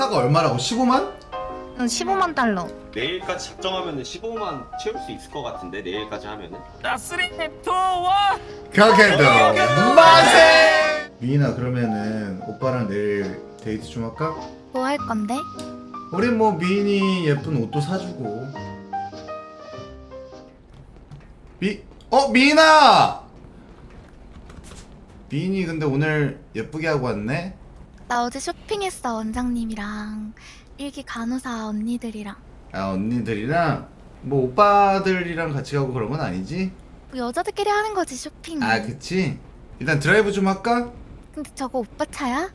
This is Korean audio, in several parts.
회사가 얼마라고? 15만? 응, 15만 달러. 내일까지 작정하면은 15만 채울 수 있을 것 같은데 내일까지 하면은 나 쓰리 투 그렇게도 마세 미인아 그러면은 오빠랑 내일 데이트 좀 할까? 뭐 할 건데? 우리 뭐 미인이 예쁜 옷도 사주고 미.. 어 미인아! 미인이 근데 오늘 예쁘게 하고 왔네? 나 어제 쇼핑했어 원장님이랑 일기 간호사 언니들이랑 아 언니들이랑 뭐 오빠들이랑 같이 가고 그런 건 아니지? 뭐 여자들끼리 하는 거지 쇼핑. 아 그치? 일단 드라이브 좀 할까? 근데 저거 오빠 차야?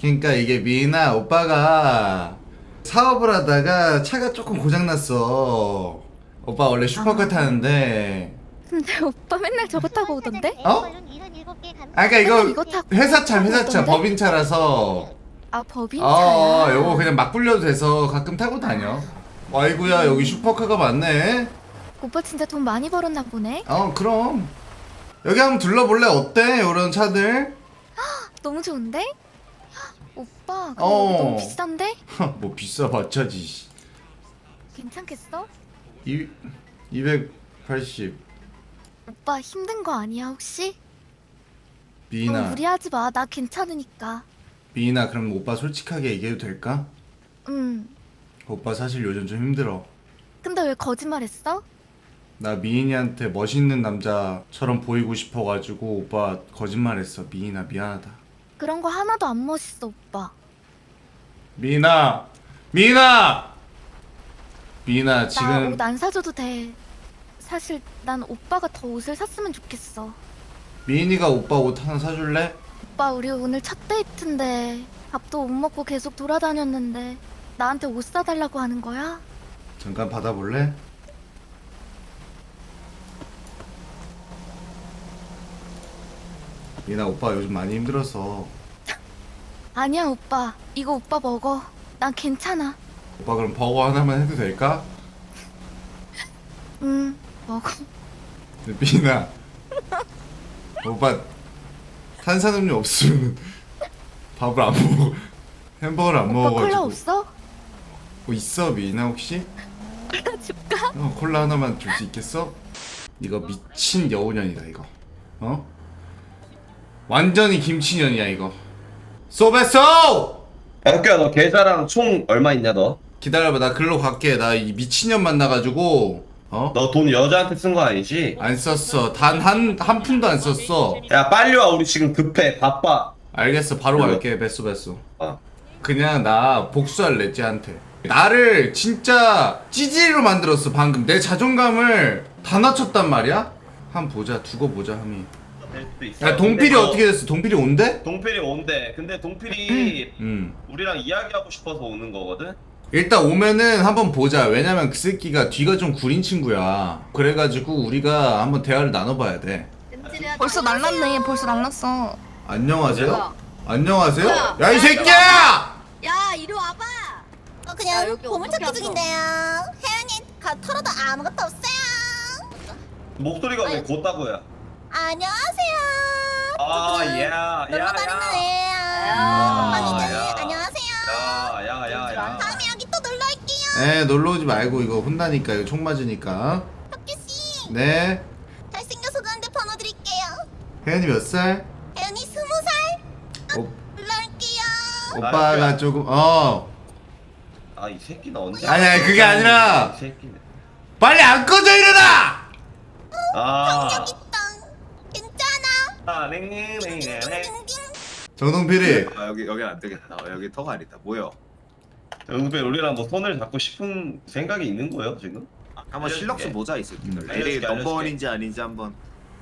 그러니까 이게 미인아 오빠가 사업을 하다가 차가 조금 고장났어 오빠 원래 슈퍼카 아. 타는데 근데 오빠 맨날 저거 타고 오던데? 어? 아 그러니까 이거 회사차 회사차? 법인차라서 아 법인 어, 차야. 어 요거 그냥 막 불려도 돼서 가끔 타고 다녀 아이구야 여기 슈퍼카가 많네 오빠 진짜 돈 많이 벌었나 보네. 어 그럼 여기 한번 둘러볼래 어때 요런 차들 너무 좋은데? 오빠 근데 어. 이거 너무 비싼데? 뭐 비싸봤자지 괜찮겠어? 이 280 오빠 힘든 거 아니야 혹시? 미인아 너무 무리하지 마. 나 괜찮으니까. 미인아 그럼 오빠 솔직하게 얘기해도 될까? 응. 오빠 사실 요즘 좀 힘들어 근데 왜 거짓말했어? 나 미인이한테 멋있는 남자처럼 보이고 싶어가지고 오빠 거짓말했어 미인아 미안하다 그런 거 하나도 안 멋있어 오빠. 미인아 미인아 미인아 나 지금 옷안 사줘도 돼. 사실 난 오빠가 더 옷을 샀으면 좋겠어. 미인이가 오빠 옷 하나 사줄래? 오빠 우리 오늘 첫 데이트인데 밥도 못 먹고 계속 돌아다녔는데 나한테 옷 사달라고 하는 거야? 잠깐 받아볼래? 미인아 오빠 요즘 많이 힘들어서 아니야 오빠. 이거 오빠 먹어. 난 괜찮아. 오빠 그럼 버거 하나만 해도 될까? 응 먹어. 미인아 오빠 탄산음료 없으면 밥을 안 먹어 햄버거를 안 오빠 먹어가지고 콜라 없어? 뭐 있어 미인아 혹시? 콜라 줄까? 어, 콜라 하나만 줄 수 있겠어? 이거 미친 여우년이다 이거 어? 완전히 김치년이야 이거 소베소! 야 흑규야 너 계좌랑 총 얼마 있냐 너? 기다려봐 나 글로 갈게 나 이 미친년 만나가지고 어? 너 돈 여자한테 쓴 거 아니지? 안 썼어. 단 한 한 푼도 안 썼어. 야 빨리 와. 우리 지금 급해. 바빠. 알겠어. 바로 갈게. 베쏘 베쏘 어. 그냥 나 복수할래 쟤한테. 나를 진짜 찌질이로 만들었어 방금. 내 자존감을 다 낮췄단 말이야? 한 보자. 두고 보자 함이. 될 수도 있어. 야 동필이 근데 너- 어떻게 됐어? 동필이 온대? 동필이 온대. 근데 동필이 음. 우리랑 이야기하고 싶어서 오는 거거든? 일단 오면은 한번 보자 왜냐면 그 새끼가 뒤가 좀 구린 친구야 그래가지고 우리가 한번 대화를 나눠봐야 돼 벌써 날랐네. 벌써 날랐어. 안녕하세요? 안녕하세요? 뭐야? 야 이 새끼야! 야 이리 와봐. 어 야, 그냥 여기 보물찾기 어떻게 중인데요. 혜연이 가 털어도 아무것도 없어요. 목소리가 왜 아니. 곧다고야? 안녕하세요. 아 저는 야, 놀러 야, 다니는 야. 애예요. 야, 에 놀러 오지 말고 이거 혼나니까 이거 총 맞으니까 혁규 씨 네 잘생겨서 그런데 번호 드릴게요. 혜연이 몇 살? 혜연이 스무 살 오, 놀러 올게요. 오빠가 조금 어 아, 이 새끼는 언제? 아니, 아니, 그게 아니라! 이 새끼는. 빨리 안 꺼져 일어나! 아. 여기 땅 괜찮아. 아, 랭랭랭랭. 정동필이 아 여기 여기 안 되겠다. 어, 여기 터가 아니다. 뭐요? 영배 우리랑 뭐 손을 잡고 싶은 생각이 있는 거예요 지금? 한번 실력수 알려줄게. 보자 이 새끼들. 알려줄게. 넘버원인지 아닌지 한번.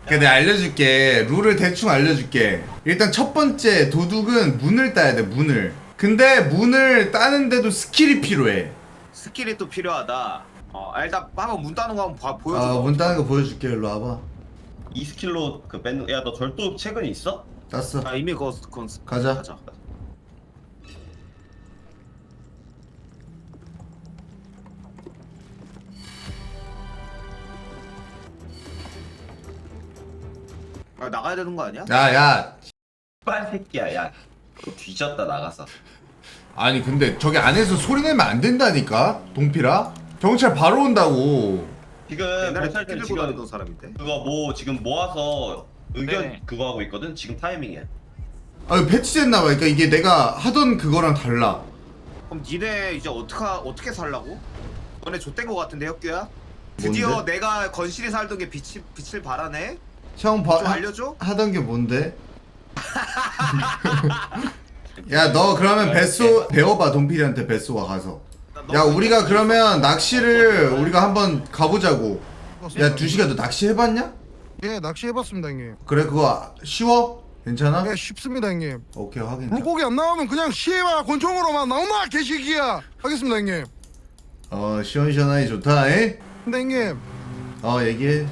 근데 알려줄게 룰을 대충 알려줄게 일단 첫 번째 도둑은 문을 따야 돼 문을 근데 문을 따는데도 스킬이 필요해 스킬이 또 필요하다. 어 아, 일단 한번 문 따는 거 한번 봐, 보여줘. 아 문 따는 거 보여줄게 일로 와봐 이 스킬로 그 밴드 야너 절도 최근 있어? 땄어 아 이미 그거 그건 가자. 가자. 아 나가야 되는 거 아니야? 야 야 빨 새끼야 야. 너 뒤졌다 나가서. 아니 근데 저기 안에서 소리 내면 안 된다니까 동필아 경찰 바로 온다고 지금 옛날에 경찰들 피 들고 지금 다니던 사람인데. 그거 뭐 지금 모아서 의견 네네. 그거 하고 있거든. 지금 타이밍이야. 아 패치됐나봐 그러니까 이게 내가 하던 그거랑 달라 그럼 니네 이제 어떻게 어떻게 살라고? 너네 좆된 거 같은데 혁규야? 드디어 뭔데? 내가 건실히 살던 게 빛이 빛을 발하네. 형 봐, 좀 하, 알려줘. 하던 게 뭔데? 야 너 그러면 뱃소 배워봐 동필이한테 뱃소가 가서 나야 너무 우리가 그러면 낚시를 우리가 한번 가보자고 야 두시가 너 낚시 해봤냐? 예, 낚시 해봤습니다, 형님. 그래 그거 쉬워? 괜찮아? 예, 쉽습니다, 형님. 오케이 확인 물고기 안 나오면 그냥 시에와 권총으로만 나오나 개시기야. 하겠습니다, 형님. 어 시원시원하니 좋다 에? 근데 형님, 어 얘기해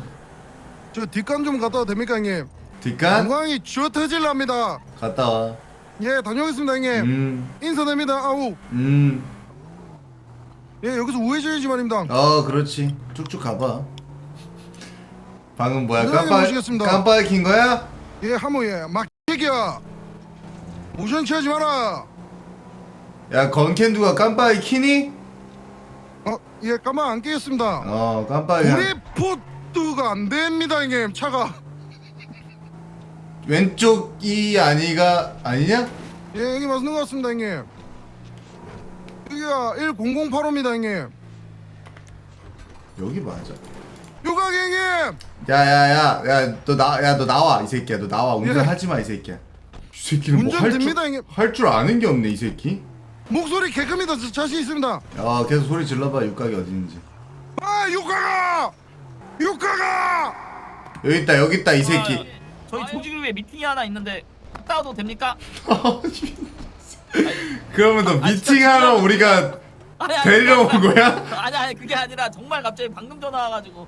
저 뒷감 좀 갔다 와도 됩니까, 형님? 뒷간? 관광이 쥐어 터질랍니다. 갔다 와 예, 다녀오겠습니다, 형님. 음, 인사됩니다, 아우. 음, 예, 여기서 우회전이지 말입니다. 어 그렇지 쭉쭉 가봐 방금 뭐야 네, 깜빡 모시겠습니다. 깜빡이 킨 거야? 예, 하모 예, 막 얘기야. 모션 취하지 마라. 야 건캔두가 깜빡이 키니? 어, 예, 까만 안 끼겠습니다. 어 깜빡이 우리 포 트가 안 됩니다, 형님. 차가. 왼쪽이 아니가 아니냐? 예, 형님 맞는 것 같습니다, 형님. 여기가 1008호입니다, 형님. 여기 맞아 요각 형님. 야야야 야너나야너 나와 이 새끼야 너 나와 운전하지 마 이 새끼야 이 새끼는 운전 됩니다, 형님. 뭐할줄 할줄 아는 게 없네 이 새끼 목소리 개급니다. 저 자신 있습니다. 어 계속 소리 질러봐 육각이 어디 있는지 아, 요가가! 요가가! 여기 있다 여기 있다 이 새끼 아, 저희 조직을 위해 미팅이 하나 있는데 갔다 와도 됩니까? 그러면 너 아, 진짜 미팅하러 중요한- 우리가 아니, 아니, 데리러 온 아니, 거야? 아니 아니 그게 아니라 정말 갑자기 방금 전화 와가지고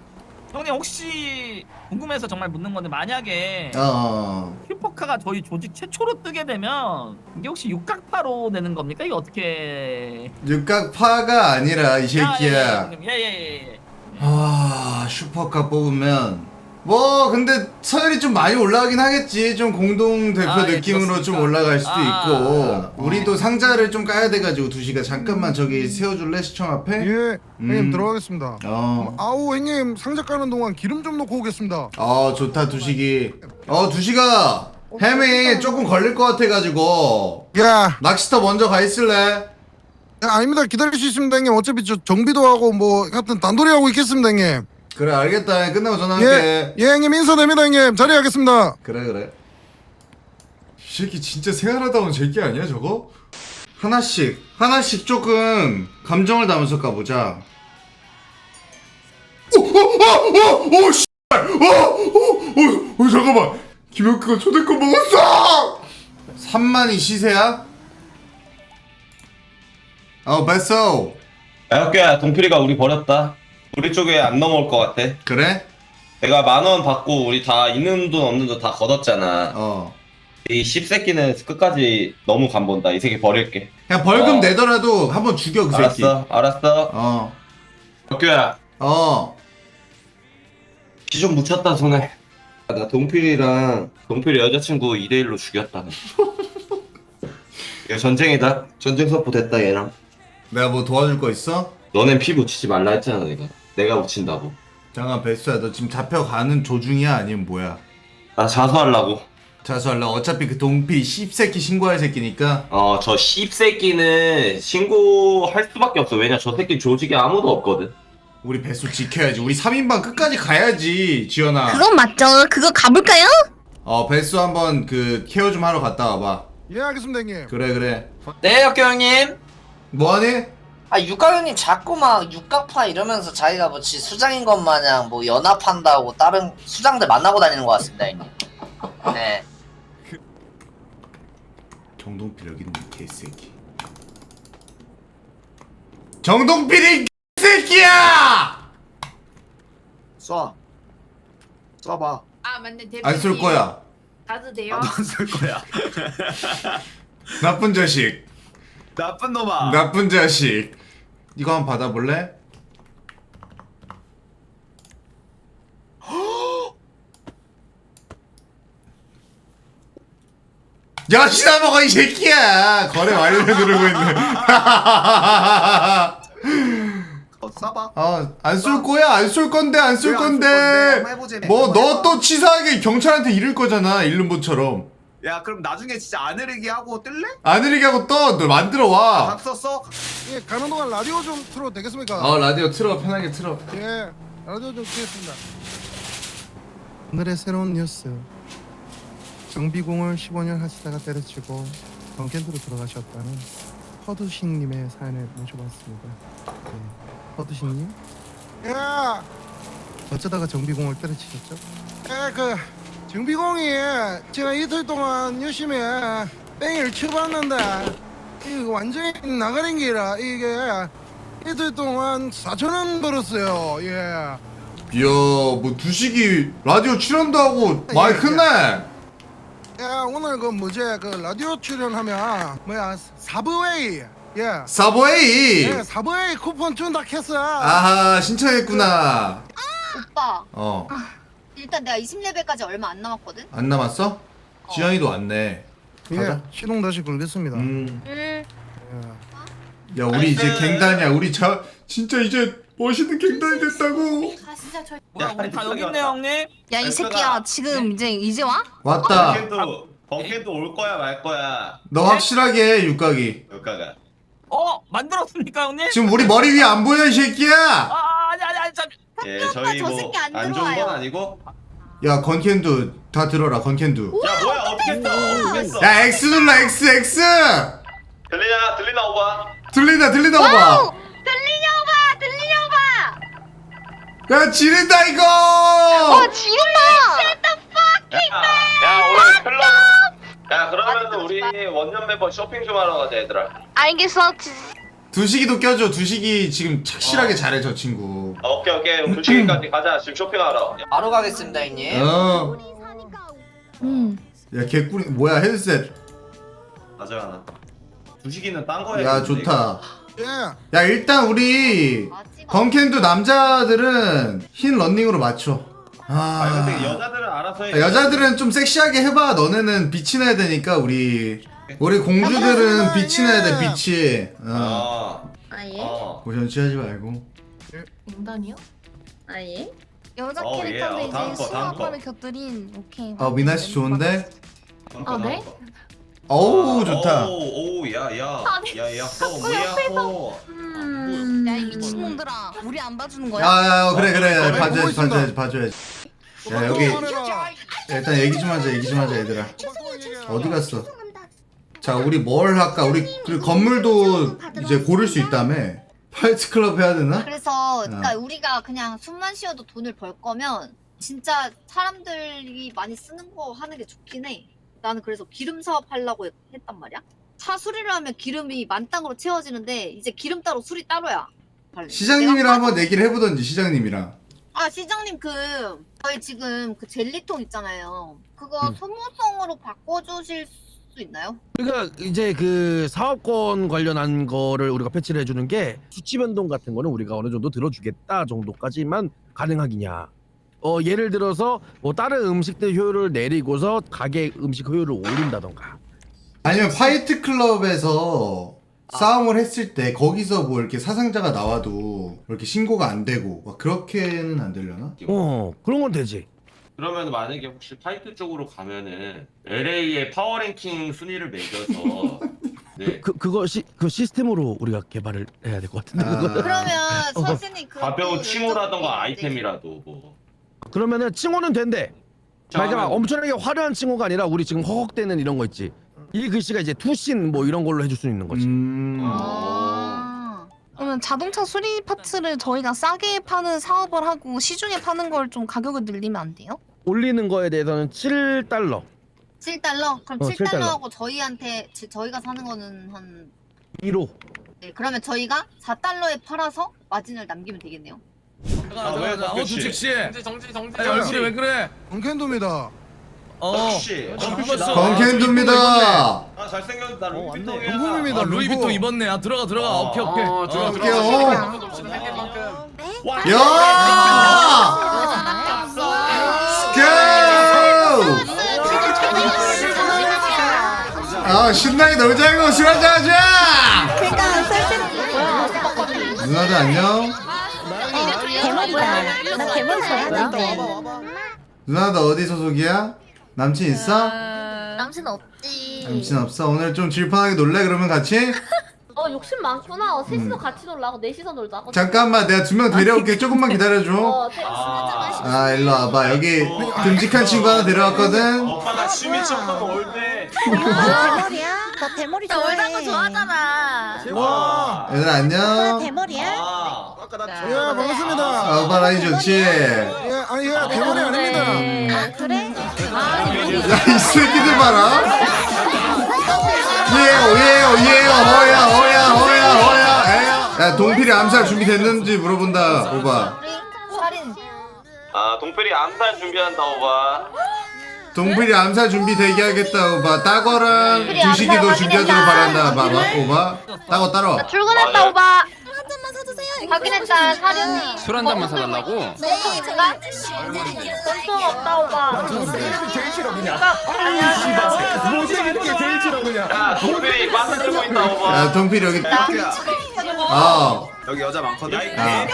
형님 혹시 궁금해서 정말 묻는 건데 만약에 어 슈퍼카가 저희 조직 최초로 뜨게 되면 이게 혹시 육각파로 되는 겁니까? 이게 어떻게 육각파가 아니라 이 새끼야 예예예 예, 아 슈퍼카 뽑으면 뭐 근데 서열이 좀 많이 올라가긴 하겠지 좀 공동 대표 아, 예, 느낌으로 좀 그렇습니까? 올라갈 수도 아, 있고 아, 우리도 상자를 좀 까야 돼가지고 두시가 잠깐만 저기 세워줄래 시청 앞에? 예, 형님 음. 들어가겠습니다. 어. 아우, 형님 상자 까는 동안 기름 좀 넣고 오겠습니다. 어 좋다 두식이 어 두식아 햄이 조금 걸릴 것 같아가지고 야, 낚시터 먼저 가 있을래? 야, 아닙니다. 기다릴 수 있습니다, 형님. 어차피 저 정비도 하고 뭐 하여튼 단돌이 하고 있겠습니다, 형님. 그래 알겠다 끝나고 전화할게 예, 예, 형님 인사됩니다, 형님. 자리하겠습니다. 그래 그래 이 새끼 진짜 생활하다 온 새끼 아니야 저거? 하나씩 하나씩 조금 감정을 담아서 가보자 오오오오오 씨발 오오오 잠깐만 김혁규가 초대권 먹었어 3만이 시세야? 어 뱃소 야, 혁규야, 동필이가 우리 버렸다. 우리 쪽에 안 넘어올 것 같아. 그래? 내가 만 원 받고 우리 다 있는 돈 없는 돈 다 걷었잖아. 어 이 씹새끼는 끝까지 너무 간본다. 이 새끼 버릴게. 그냥 벌금 어. 내더라도 한번 죽여 그 새끼 알았어, 알았어. 어어 혁규야, 어. 피좀 묻혔다 손에. 나 동필이랑 동필이 여자친구 2대1로 죽였다. 이거 전쟁이다. 전쟁 선포 됐다 얘랑. 내가 뭐 도와줄 거 있어? 너넨 피 묻히지 말라 했잖아 내가. 내가 묻힌다고. 잠깐 베스야 너 지금 잡혀가는 조중이야 아니면 뭐야? 나 자수하려고. 자수할라 어차피 그 동필 씹새끼 신고할 새끼니까 어, 저 씹새끼는 신고할 수밖에 없어. 왜냐, 저 새끼 조직에 아무도 없거든. 우리 배수 지켜야지 우리 3인방 끝까지 가야지 지연아 그건 맞죠. 그거 가볼까요? 어 배수 한번 그 케어 좀 하러 갔다 와봐 예, 알겠습니다, 형님. 그래 그래 네, 혁교 형님. 뭐하니? 아, 육각 형님 자꾸 막 육각파 이러면서 자기가 뭐지 수장인 것 마냥 뭐 연합한다고 다른 수장들 만나고 다니는 것 같습니다, 형님. 네. 정동필 여기 있는 개새끼 정동필이 개새끼야! 쏴. 쏴봐. 아 맞네 대표님 안 쏠 거야 가도 돼요? 안쓸 거야. 나쁜 자식 나쁜 놈아. 나쁜 자식 이거 한번 받아볼래? 야 시나 먹어 이 새끼야 거래 완료 누르고 있네 어, 쏴봐. 아 안 쏠 거야 안 쏠 건데 안 쏠 왜안쏠 건데 건데? 한번 해보지. 뭐 한번 너 해봐. 또 치사하게 경찰한테 이를 거잖아 일름보처럼 야 그럼 나중에 진짜 안 흐르게 하고 뜰래? 안 흐리게 하고 떠 너 만들어 와 각 썼어? 예, 가는 동안 라디오 좀 틀어도 되겠습니까? 어 라디오 틀어 편하게 틀어 예, 라디오 좀 틀겠습니다. 오늘의 새로운 뉴스. 정비공을 15년 하시다가 때려치고 건캔드로 돌아가셨다는 허두식님의 사연을 모셔봤습니다. 네. 허두식님? 예. 어쩌다가 정비공을 때려치셨죠? 예, 그 정비공이 제가 이틀 동안 열심히 뺑이를 쳐봤는데 이거 완전히 나가는 게라 이게 이틀 동안 4천 원 벌었어요. 예. 이야 뭐 두식이 라디오 출연도 하고 많이 예, 크네. 야 오늘 그 뭐지? 그 라디오 출연하면 뭐야? 사브웨이. 예. 사보에이? 예, 사브웨이 쿠폰 준다 했어. 아하 신청했구나. 오빠. 어. 안 일단 내가 20레벨까지 얼마 안 남았거든? 남았어? 지영이도 왔네 예, 가자. 시동 다시 걸겠습니다. 음. 응 예. 야 우리 이제 갱단이야 우리 자 진짜 이제 멋있는 갱단이 됐다고 아 진짜 저 뭐야 우리 다 여기 있네 형님 야 이 새끼야 지금 이제 이제 와? 왔다 번캔도 번캔도 올 거야 말 거야. 너 확실하게 해 육각이 여기가. 어 만들었습니까 형님? 지금 우리 머리 위에 안 보여 이 새끼야 아 아니 아니 아니 잠 예, 저희 저뭐 새끼 안안 좋은 들어와요. 건 아니고. 야 건캔두 다 들어라 건캔두 야 뭐야 어떻게 했어? 어떻게 했어? 야 X 눌러 X X 들리냐 들리나 오바. 들리다 들리다 오봐 들리냐 오빠 들리냐 오빠 야 지른다 이거 야, 야 오늘 클럽. 야 그러면 우리 원년 멤버 쇼핑 좀 하러 가자 얘들아. 알겠어 두식이도 껴줘. 두식이 지금 착실하게 잘해 저 친구. 아, 오케이 오케이. 그럼 2시까지 가자. 지금 쇼핑하러. 바로 가겠습니다 형님. 어야 음 개꿀이. 뭐야 헤드셋. 가져가나. 두식이는 딴 거야. 야 좋다. 예. 야 일단 우리 건캔두 남자들은 흰 런닝으로 맞춰. 아. 아 근데 여자들은 알아서 해. 여자들은 좀 섹시하게 해봐. 너네는 빛이 나야 되니까 우리 우리 공주들은 빛이 나야 돼 빛이. 어. 어. 아예? 어. 고션 취하지 말고. 인간이요? 아 예? 여자 어, 예. 캐릭터인데 어, 다음 이제 거, 다음 거. 수학과를 곁들인 오케이. 어 미나 씨 좋은데? 아, 네? 어우 좋다. 오우 야야. 야야 또 뭐야 또. 음... 야이 미친놈들아. 우리 안 봐주는 거야? 야야 그래 그래. 아, 봐줘야지. 봐줘야지 봐줘야지. 야 여기 야, 일단 얘기 좀 하자 얘기 좀 하자 얘들아. 어디 갔어 자 우리 뭘 할까 우리 그 건물도 이제 고를 수 있다며 파이트 클럽 해야 되나? 그래서 어. 그러니까 우리가 그냥 숨만 쉬어도 돈을 벌 거면 진짜 사람들이 많이 쓰는 거 하는 게 좋긴 해. 나는 그래서 기름 사업 하려고 했- 했단 말이야. 차 수리를 하면 기름이 만땅으로 채워지는데 이제 기름 따로 수리 따로야. 빨리. 시장님이랑 내가 한번 얘기를 해보던지 시장님이랑 아 시장님 그 저희 지금 그 젤리통 있잖아요. 그거 소모성으로 바꿔주실 수 있나요? 그러니까 이제 그 사업권 관련한 거를 우리가 패치를 해주는 게 수치 변동 같은 거는 우리가 어느 정도 들어주겠다 정도까지만 가능하기냐. 어 예를 들어서 뭐 다른 음식들 효율을 내리고서 가게 음식 효율을 올린다던가. 아니면 파이트 클럽에서 싸움을 했을 때 거기서 뭐 이렇게 사상자가 나와도 이렇게 신고가 안 되고 막 그렇게는 안 되려나? 어 그런 건 되지. 그러면 만약에 혹시 파이트 쪽으로 가면은 LA의 파워랭킹 순위를 매겨서 네. 그 그거 시, 그 시스템으로 우리가 개발을 해야 될 것 같은데. 아. 그거. 그러면 어. 선생님 그 가벼운 칭호라던가 아이템이라도 뭐. 그러면은 칭호는 된대. 그러니까 엄청나게 화려한 칭호가 아니라 우리 지금 허걱대는 이런 거 있지. 이 글씨가 이제 투신 뭐 이런 걸로 해줄 수 있는 거지. 음... 아. 그러면 자동차 수리 파츠를 저희가 싸게 파는 사업을 하고 시중에 파는 걸 좀 가격을 늘리면 안 돼요? 올리는 거에 대해서는 7달러. 7달러? 그럼 어, 7달러하고 저희한테 지- 저희가 사는 거는 한 1호. 네, 그러면 저희가 4달러에 팔아서 마진을 남기면 되겠네요. 아, 왜어 박규 씨? 두식 씨 정지 정지 정지 아니, 얼굴이 왜 그래 건캔도입니다. 어 혹시 어, 나- 어, 건캔두입니다 아 잘생겼다 루이비통이야. 명품입니다. 아, 루이비통. 입었네 아 들어가 들어가 어. 오케이 오케이 어 들어가 어, 들어가 와, 야! 신나게 놀자고 술 한잔 하자 그러니까 설득 누나들 안녕 대머리다 나 대머리 좋아하는데 누나도 어디 소속이야? 남친 있어? 남친 없지 남친 없어? 오늘 좀 질펀하게 놀래 그러면 같이? 어 욕심 많구나. 어, 셋이서 음. 같이 놀라고 넷이서 놀자고. 잠깐만 내가 두 명 데려올게 조금만 기다려줘 어, 셋. 아 일로 와봐 여기 듬직한 친구 하나 데려왔거든 오빠 나 취미 척하고 올때 대머리야? 나 대머리 좋아해. 나 올다고 좋아하잖아. 와. 얘들아 안녕. 대머리야? 아 아까 나예 반갑습니다. 아 오빠 라인 좋지? 예 아니 예 대머리 아닙니다. 아 그래? 야이 새끼들 봐라. 예요 예요 예요. 허야 허야 허야 허야. 에요 야 동필이 암살 준비됐는지 물어본다 오바 살인. 아 동필이 암살 준비한다 오바 동필이 암살 준비 대기하겠다 오바. 따거랑 동필이 암살 준비하도록. 바란다 봐 봐 오바? 따거 따라와 출근했다 오바. 한 잔만 사주세요. 확인했다 살인. 술한 잔만 사달라고? 엄청 있는가? 엄청 없다 오바. 야 동필이 빠스 들고 있다 오바 야 동필이 여기 아. 여기 여자 많거든? 아.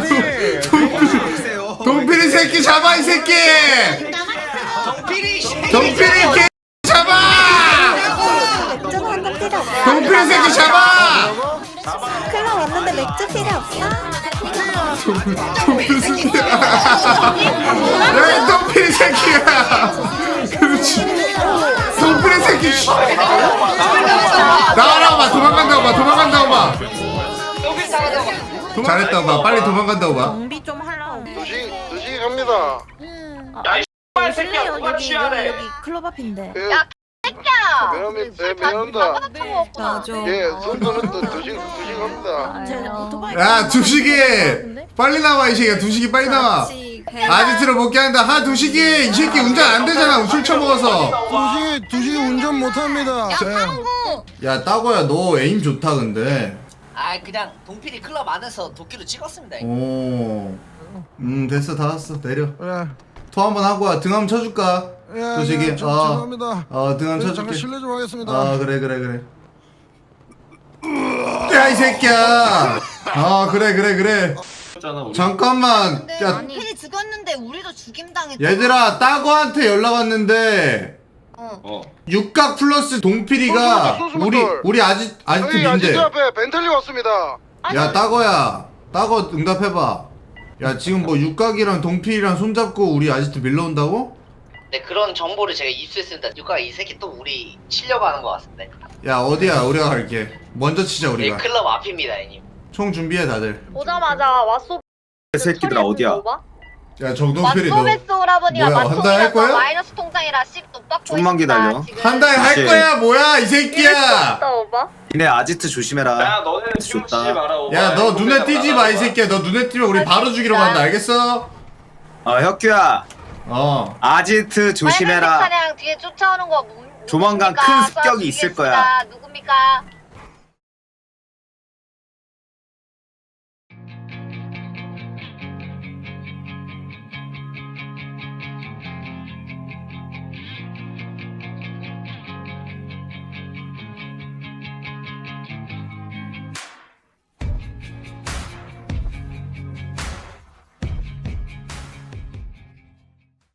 주세요 동필 이 새끼 잡아 이 새끼! 동필이 개 잡아! 맥주는 한잔 필요 없어 동필이 새끼 잡아! 클럽 왔는데 맥주 필요 없어? 동필이 새끼 야 이 동필이 새끼야? 그렇지. 동필이 새끼 씨. 나와라 봐. 도망간다고 봐. 도망간다고 봐 잘했다고 봐. 빨리 도망간다고 봐. 정비 좀하 두시 두시 갑니다. 야이 새끼야 누가 취하래? 클럽 앞인데. 야 새끼야. 매형님 네 나보다. 처먹었구나. 순서는 또 두시 두시 갑니다. 야 두식이 빨리 나와 이 새끼야. 두식이 빨리 나와. 아지트로 복귀한다 하 두식이 이 새끼 운전 안 되잖아. 술 처먹어서. 두시 두시 운전 못합니다. 야 따고야. 너 에임 좋다 근데 아 그냥 동필이 클럽 안에서 도끼로 찍었습니다. 오. 음 됐어. 다 왔어. 내려. 예. 토 한번 하고 와 등 한번 쳐줄까? 예, 두식이 예, 저- 어. 죄송합니다. 어등 한번 네, 잠깐 쳐줄게. 실례 좀 하겠습니다. 아 그래 그래 그래. 야 이 새끼야. 아 그래 그래 그래. 잠깐만. 근데 야. 남편이 죽었는데 우리도 죽임 당했다. 얘들아 따고한테 연락 왔는데 어. 어 육각 플러스 동필이가 소수분들, 우리. 우리 아지 아지트 저희 아지트 민대 앞에 벤틀리 왔습니다. 야 따거야 따거 응답해봐 야 지금 뭐 육각이랑 동필이랑 손잡고 우리 아지트 밀러온다고? 네 그런 정보를 제가 입수했습니다. 누가 이 새끼 또 우리 치려고 하는 것 같은데. 야 어디야 우리가 갈게 먼저 치자 네 우리가 클럽 앞입니다, 이님. 총 준비해 다들 오자마자 왓소 새끼들아 어디야 야 정동필이 너 맛소베스 오라버니가 뭐야, 한달할 거야? 맛소이라서 마이너스 통장이라 씩 높받고 좀만 기다려. 한달할 씨. 거야 뭐야 이 새끼야. 니네 아지트 조심해라 야 너네는 좋다. 치지 마라 오바 야너 눈에 띄지 마 이 새끼야 너 눈에 띄면 우리 바로 죽이러 간다 알겠어? 어 혁규야 어 아지트 조심해라 차량 뒤에 쫓아오는 거 뭡- 조만간 누굽니까? 큰 습격이 있을 쏴주시겠습니다. 누굽니까?